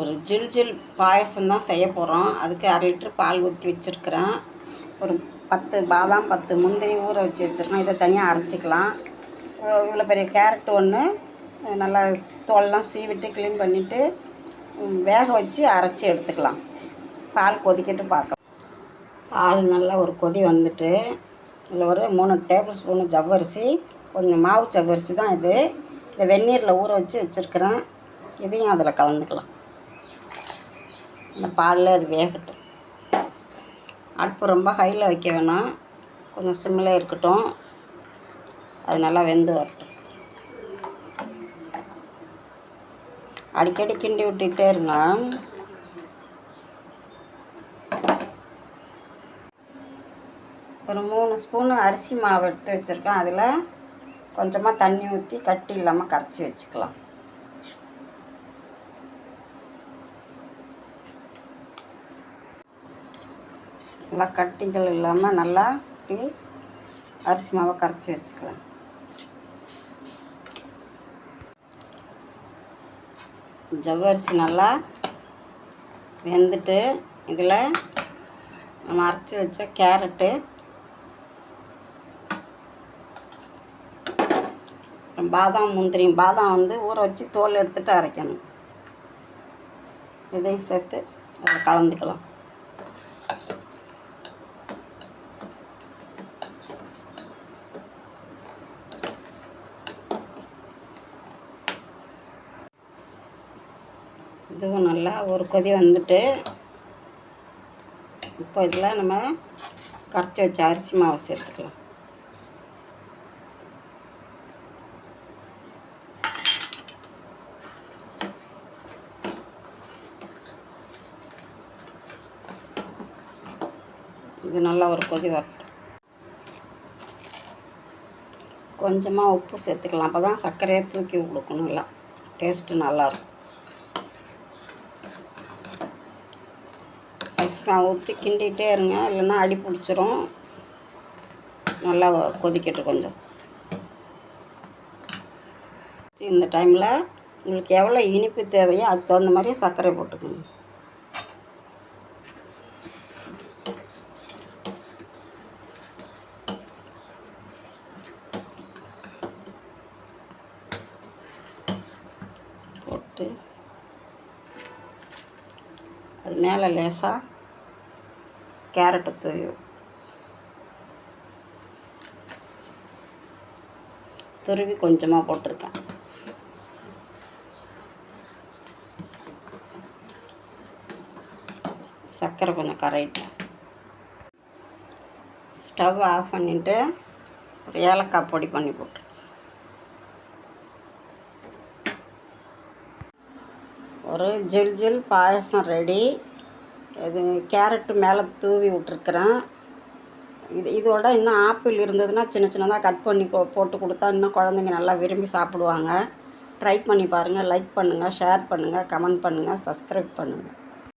ஒரு ஜில் ஜில் பாயசம் தான் செய்ய போகிறோம் அதுக்கு அரை லிட்ரு பால் ஊற்றி வச்சுருக்குறேன். ஒரு பத்து பாதாம் பத்து முந்திரி ஊற வச்சு வச்சுருக்கோம். இதை தனியாக அரைச்சிக்கலாம். இவ்வளோ பெரிய கேரட் ஒன்று நல்லா தோலெலாம் சீவிட்டு க்ளீன் பண்ணிவிட்டு வேக வச்சு அரைச்சி எடுத்துக்கலாம். பால் கொதிக்கிட்டு பார்க்கலாம். பால் நல்லா ஒரு கொதி வந்துட்டு இதில் ஒரு மூணு டேபிள் ஸ்பூனு ஜவ்வரிசி கொஞ்சம் மாவு ஜவ்வரிசி தான் இது. இதை வெந்நீரில் ஊற வச்சு வச்சுருக்கிறேன். இதையும் அதில் கலந்துக்கலாம். இந்த பாலில் அது வேகட்டும். அடுப்பு ரொம்ப ஹையில் வைக்க வேணாம். கொஞ்சம் சிம்மில் இருக்கட்டும். அது நல்லா வெந்து வரட்டும். அடிக்கடி கிண்டி விட்டுக்கிட்டே இருங்க ஒரு மூணு ஸ்பூனு அரிசி மாவு எடுத்து வச்சுருக்கேன். அதில் கொஞ்சமாக தண்ணி ஊற்றி கட்டி இல்லாமல் கரைச்சி வச்சுக்கலாம். நல்லா கட்டிகள் இல்லாமல் நல்லா இப்படி அரிசி மாவை கரைச்சி வச்சுக்கலாம். ஜவ்வரிசி நல்லா வெந்துட்டு இதில் நம்ம அரைச்சி வச்ச கேரட்டு பாதாம் முந்திரி பாதாம் வந்து ஊற வச்சு தோல் எடுத்துகிட்டு அரைக்கணும். இதையும் சேர்த்து அதை கலந்துக்கலாம். இதுவும் நல்லா ஒரு கொதி வந்துட்டு இப்போ இதில் நம்ம கரைச்சி வச்ச அரிசி மாவை சேர்த்துக்கலாம். இது நல்லா ஒரு கொதி வரட்டும். கொஞ்சமாக உப்பு சேர்த்துக்கலாம். அப்போ தான் சர்க்கரையை தூக்கி கொடுக்கணும் நல்லா டேஸ்ட்டு நல்லாயிருக்கும். ஐஸ்மா ஊற்றி கிண்டிகிட்டே இருங்க இல்லைன்னா அடி பிடிச்சிரும். நல்லா கொதிக்கட்டு கொஞ்சம். இந்த டைமில் உங்களுக்கு எவ்வளோ இனிப்பு தேவையோ அதுக்கு தகுந்த மாதிரி சர்க்கரை போட்டுக்கணும் போட்டு அது மேலே லேசாக கேரட்டை தூவி துருவி கொஞ்சமாக போட்டிருக்கேன். சர்க்கரை கொஞ்சம் கரையிட்டேன். ஸ்டவ் ஆஃப் பண்ணிவிட்டு ஒரு ஏலக்காய் பொடி பண்ணி போட்டு ஒரு ஜில் ஜில் பாயசம் ரெடி. இது கேரட்டு மேலே தூவி விட்ருக்குறேன் இது இதோட இன்னும் ஆப்பிள் இருந்ததுன்னா சின்ன சின்னதாக கட் பண்ணி போ போட்டு கொடுத்தா இன்னும் குழந்தைங்க நல்லா விரும்பி சாப்பிடுவாங்க. ட்ரை பண்ணி பாருங்கள் லைக் பண்ணுங்கள் ஷேர் பண்ணுங்கள் கமெண்ட் பண்ணுங்கள் சப்ஸ்கிரைப் பண்ணுங்கள்